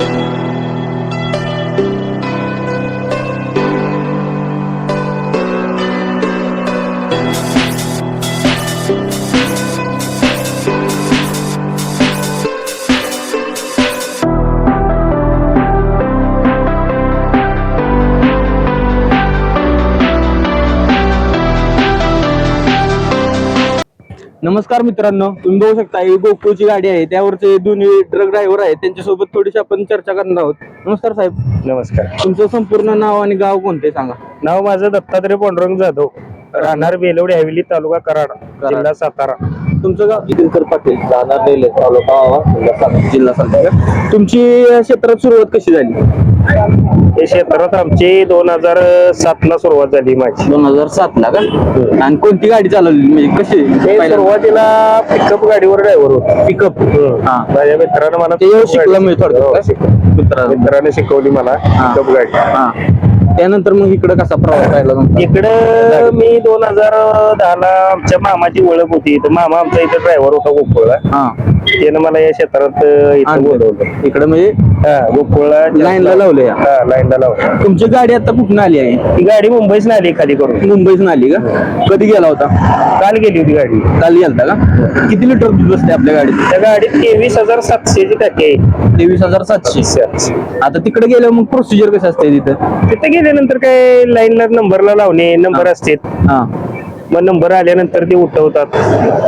Thank you. नमस्कार मित्रांनो तुम्ही बघू शकता ही गोकुळची गाडी आहे. त्यावरचे दोन्ही ट्रक ड्रायव्हर आहेत. त्यांच्यासोबत थोडीशी आपण चर्चा करणार आहोत. नमस्कार साहेब. नमस्कार. तुमचं संपूर्ण नाव आणि गाव कोणते सांगा. नाव माझं दत्तात्रय पांडुरंग जाधव. राहणार बेलवडी हवेली तालुका कराड. जिल्हा सातारा. तुमचं गाव दिनकर पाटील राहणार नेले तालुका जिल्हा सांगता तुमची या क्षेत्रात सुरुवात कशी झाली? हे क्षेत्रात आमची दोन हजार सात ला सुरुवात झाली माझी. दोन हजार सात ला का? आणि कोणती गाडी चालवली? म्हणजे कशी? हे सुरुवातीला पिकअप गाडीवर ड्रायव्हर होतो. पिकअप हा. माझ्या मित्रानं मला ते pickup शिकला गाडी- मी हो, शिकलो. मित्रांनो मित्राने शिकवली मला हा. पिकअप गाडी. हा. त्यानंतर मग इकडे कसा प्रवास राहिला तुमचा? इकडं मी दोन हजार दहा ला आमच्या मामाची ओळख होती. तर मामा आमचा इथे ड्रायव्हर होता गोकुळला. हा. त्यानं मला या क्षेत्रात अं, इथं आणलं. बोलवलं. इकडे म्हणजे? हा गोकुळला लाईनला लावलं या हा लाईनला लावलं तुमची गाडी आता कुठून आली आहे? ही गाडी मुंबईच नाही आली खाली करून. मुंबईतून आली का? कधी गेला होता? काल गेली होती गाडी. काल गेलता का? किती लिटर दूध बसते आपल्या गाडीत? त्या गाडीत तेवीस हजार सातशेची टाकी आहे. तेवीस हजार सातशे. आता तिकडे गेल्यावर मग प्रोसिजर कसं असते तिथं? तिथे गेल्यानंतर काय लाईनला नंबरला लावणे नंबर असतात हा. मग नंबर आल्यानंतर ते उठवतात.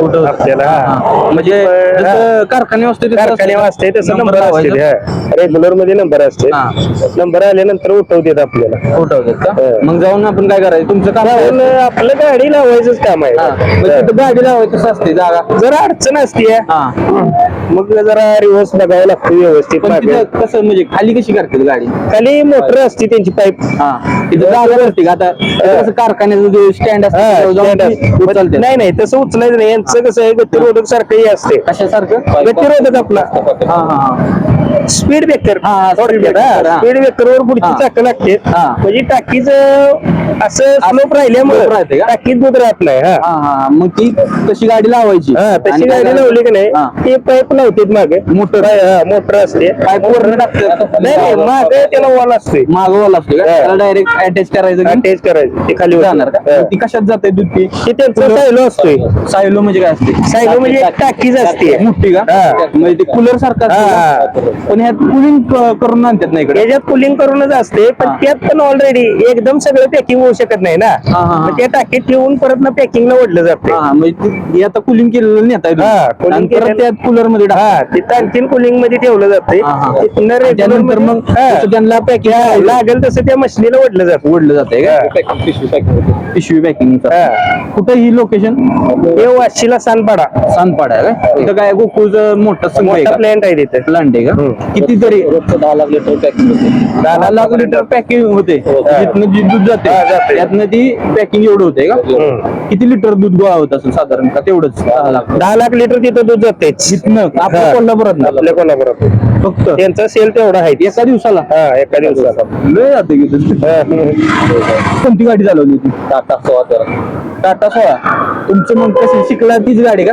उठवतात. आपल्याला. हा. म्हणजे पण, जसं कारखाने असते तसं कारखाने असतं? तसं नंबर लावायचा? असते रेग्युलरमध्ये नंबर असते. हा. नंबर आल्यानंतर उठवतात आपल्याला. उठवतात का? हा. मग जाऊन आपण काय करायचं? तुमचं काम काय असतं? आपलं गाडी लावायचंच काम हा. मग आहे तिथं गाडी लावायची असते जागा. जरा अडचण असते हा. मग जरा रिव्हर्स बघायला लागतो व्यवस्थित पण. तिथं कसं म्हणजे खाली कशी करते गाडी? खाली मोटर असते त्यांची पाईप हा तिथं जागा करते का? आता कसं कारखान्याचं जे स्टँड असतं त्याच्यावर जाऊन ती उचलते नाही नाही तसं उचलायचं नाही. यांचं कसं आहे गतिरोधक सारखंही असते. कशासारखं? गतिरोधक आपला. हा हा हा. स्पीड ब्रेकर हा, हा, speed breaker, हा. स्पीड ब्रेकर वर पुढची हा. चाकं लागते. हा. म्हणजे टाकीच असं स्लोप राहिल्यामुळे slope राहते का? टाकीत दूध राहत नाही हा. हा हा मग ती तशी गाडी लावायची? हा तशी आणि गाडी लावली की हा. नाही ते पाईप लावतात मागे. मोटर. मोटर असते. टाकतात. नाही नाही मागे त्याला वॉल असते. मागवायला असते का? हा. त्याला डायरेक्ट अटॅच करायचं अटॅच करायचं. ते खाली जाणार का. मग ती कशात जाते दूध ती? ते त्यांचं सायलो असतोय. सायलो म्हणजे काय असते? सायलो म्हणजे टाकीच असते. मोठी का. म्हणजे ते कूलर सारखं असतं? पण ह्यात कुलिंग करून आणतात ना इकडे? याच्यात कुलिंग करूनच असते पण. त्यात पण ऑलरेडी एकदम सगळं पॅकिंग होऊ शकत नाही ना. मग त्या टाकीत ठेवून परत ना पॅकिंगला ओढलं जाते म्हणजे आता कुलिंग केलेलं हा, आणि परत केलेलं- त्यात कूलरमध्ये टाक हा तिथं आणखीन कुलिंगमध्ये ठेवलं जाते हा, हा. तिथनं regular त्यानंतर मध्ये- मग हा. तसं त्यांना हा, पॅकिंग लागेल तसं त्या मशिनीला ओढलं जातं. ओढलं जाते का? हा. पिशवी पॅकिंग हा. कुठं ही लोकेशन हे वाशीला सानपाडा. आहे का? तिथं काय गोकुळचं मोठं संघ आहे मोठा का? प्लॅन्ट आहे तिथे. प्लांट आहे का? हम्म. किती तरी दहा लाख लिटर पॅकिंग होते. दहा लाख लिटर पॅकिंग होते. जिथनं जी दूध जाते. हा, जाते. त्यातनं ती पॅकिंग एवढं होते का? हम्म. किती लिटर दूध गोळा होत असेल साधारण? का तेवढंच? दहा लाख. दहा लाख लिटर तिथं दूध जाते जिथनं आपल्या. कोल्हापुरात आपल्या कोल्हापुरात. फक्त. त्यांचा सेल तेवढा आहे. एका दिवसाला. हा एका दिवसाला. लय जाते की दूध. कोणती गाडी चालवली होती? टाटा सोळा टाटा सोळा. तुमचं मग कसं शिकला तीच गाडी का?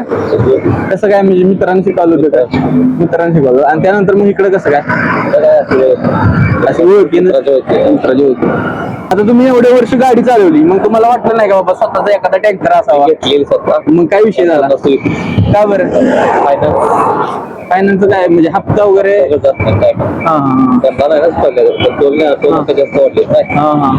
कसं काय म्हणजे मित्रांनी शिकवलं होतं मित्रांनी शिकवलं. आणि त्यानंतर मग इकडे कसं काय? असे ओळखी मित्राची आता तुम्ही एवढे वर्ष गाडी चालवली मग तुम्हाला वाटलं नाही का बाबा स्वतःचा एखादा टँकर असावा मग काय विषय झाला का बरं फायनान्स काय म्हणजे हप्ता वगैरे हा हा हा हा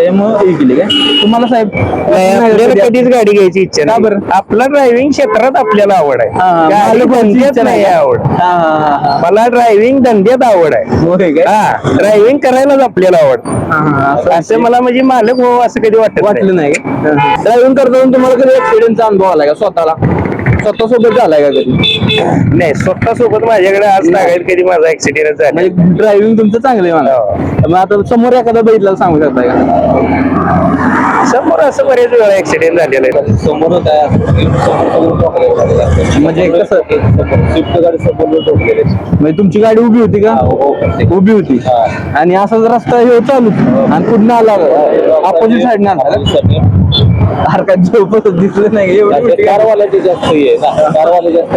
त्यामुळे हे केली काय? तुम्हाला साहेब नाही आपल्याला कधीच गाडी घ्यायची इच्छा का नाही. बरं? आपला ड्रायव्हिंग क्षेत्रात आपल्याला आवड आहे. हा. गाडी मला कोणती धंद्यात इच्छा नाही नाही. आवड. हा, हा, हा. मला ड्रायव्हिंग धंद्यात आवड आहे. होय काय? हा ड्रायव्हिंग करायलाच आपल्याला आवड. हा, हा, असं असं मला म्हणजे मालक हो असं कधी वाटत वाटलं नाही ड्रायव्हिंग करताना तुम्हाला कधी ऍक्सिडेंटचा अनुभव आलाय का स्वतःला? स्वतः सोबत झालाय का कधी? नाही. स्वतः सोबत माझ्याकडे आज लागायला कधी माझा ऍक्सिडेंट झाला. म्हणजे ड्रायव्हिंग तुमचं चांगलं आहे मला मग आता समोर एखादा बघितला सांगू शकताय का? समोर असं बरेच वेळा ऍक्सिडेंट झालेला आहे. समोर काय म्हणजे कसं? स्विफ्ट गाडी समोर म्हणजे तुमची गाडी उभी होती का? उभी होती. आणि असाच रस्ता हे चालू. आणि पुढे आला? अपोजिट साईड आला. अरे काय झोपत दिसलं नाही एवढी मोठी गाडी. कारवाल्याची जास्त हे ना कारवाले जास्त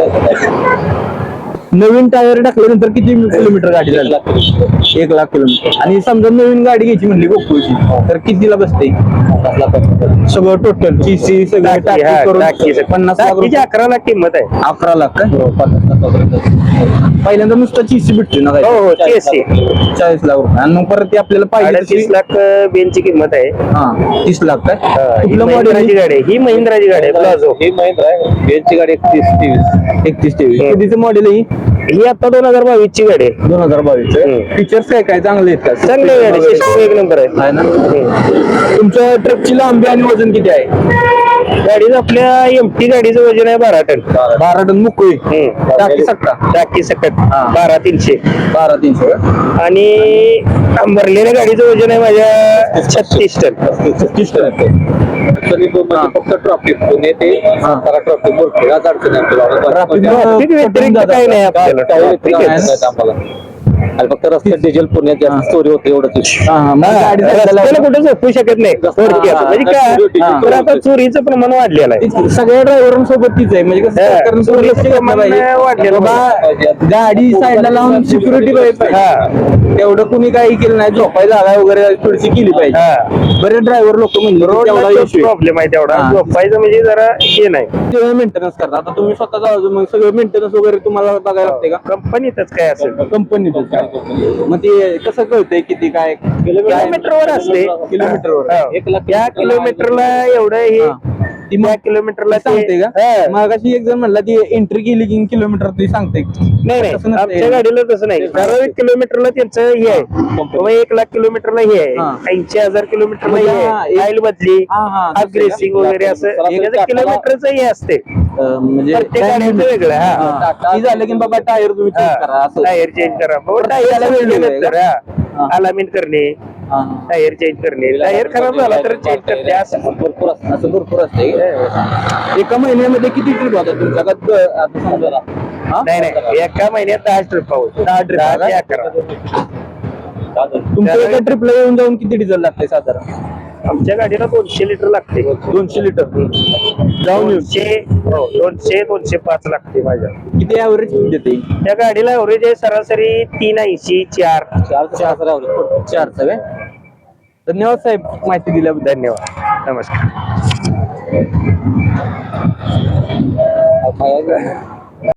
नवीन टायर टाकल्यानंतर किती किलोमीटर गाडी झाली एक लाख किलोमीटर. आणि समजा नवीन गाडी घ्यायची म्हणली गोकुळची तर कितीला बसते? सगळं टोटल चीसी सगळं टाकी, टाकी हा, करून. टाकी. पन्नास लाख टाकीची रुपये. अकरा लाख किंमत आहे. अकरा लाख काय पहिल्यांदा नुसतं चीसी भेटते ना हो हो तेच चाळीस लाख रुपये. आणि मग परत ते आपल्याला पाहिजे अडतीस तशी- लाख बेनची किंमत आहे. हा तीस लाख काय हा, ही कुठलं महिंद्राची गाडी आहे. ही महिंद्राची गाडी आहे प्लाझो. ही महिंद्रा आहे. बेंचची गाडी एकतीस तेवीस. एकतीस तेवीस. हम्म. कधीचं मॉडेल आहे ही? ही आता दोन हजार बावीस ची गाडी आहे. दोन हजार बावीस हम्म. फीचर्स काय काय चांगले आहेत का? चांगली गाडी सिस्टम एक नंबर आहे. आहे ना? हम्म. तुमच्या ट्रकची लांबी आणि वजन किती आहे? गाडीचं आपल्या एमटी गाडीचं वजन आहे बारा टन. बारा टन मुकळी. हम्म. टाकी सट्टा. टाकी सकट हा. बारा तीनशे. बारा तीनशे? आणि भरलेल्या गाडीचं वजन आहे माझ्या छत्तीस टन. तीस टन तो म्हणजे फक्त ट्रॉफिक पुणे ते सातारा ट्रॉफिक भरपूर आज अडचण आहे आपल्याला. Traffic Traffic व्यतिरिक्त काही नाही आपल्याला. आणि फक्त रस्त्यात डिझेल पुण्यात जास्त स्टोरी होते एवढंच. कुठे झोपू शकत नाही. हा, म्हणजे हा. काय? आता चोरीचं प्रमाण वाढलेलं आहे. सगळ्या ड्रायव्हरांसोबत तीच आहे. म्हणजे हा. गाडी साईडला लावून सिक्युरिटी पाहिजे. हा. तेवढं कुणी काही केलं नाही. झोपाय जागा वगैरे थोडीशी केली पाहिजे. हा. बरेच ड्रायव्हर लोक म्हणजे. प्रॉब्लेम आहे. तेवढा. झोपायचं म्हणजे जरा हे नाही. ते मेंटेनन्स करता. आता तुम्ही स्वतः जाऊ मग सगळं मेंटेनन्स वगैरे तुम्हाला बघायला लागते का? कंपनीतच काय असेल. कंपनीतच. मग ते कसं कळतंय किती काय किलोमीटरवर असते किलोमीटरवर हा. एक लाख या किलोमीटरला एवढं हे हा. ती त्या मग किलोमीटरला सांगते का. मग अशी एक जण म्हणला ती एंट्री केली की किलोमीटर ती सांगते. नाही नाही. आमच्या गाडीला तसं नाही. ठराविक किलोमीटरला त्यांचं हे आहे. एक लाख किलोमीटरला हे. आहे. ऐंशी हजार किलोमीटरला हे म्हणजे हा, आहे ऑइल बदली हा, हा? ग्रेसिंग वगैरे असं. किलोमीटरचं हे असते. म्हणजे वेगळं हा. झालं की बाबा टायर तुम्ही टायर चेंज करा बाबा टायर. अलामिन करणे. टायर चेंज करणे? टायर खराब झाला तर चेंज करते. असं भरपूर असं भरपूर असते एका महिन्यामध्ये किती ट्रिप होतात तुमच्या का द- आता समजा? नाही नाही. एका महिन्यात दहा ट्रिप दहा? ते अकरा. तुमच्या एका ट्रिपला येऊन जाऊन किती डिझेल लागते साधारण? आमच्या गाडीला दोनशे लिटर लागते. दोनशे लिटर. जाऊन दोनशे हो, दोनशे दोनशे पाच लागते माझ्या. किती ऍव्हरेज देते? त्या गाडीला एव्हरेज आहे सरासरी तीन ऐंशी चार. चार ते पाच राहू चार सगळे धन्यवाद साहेब माहिती दिल्याबद्दल. धन्यवाद. नमस्कार.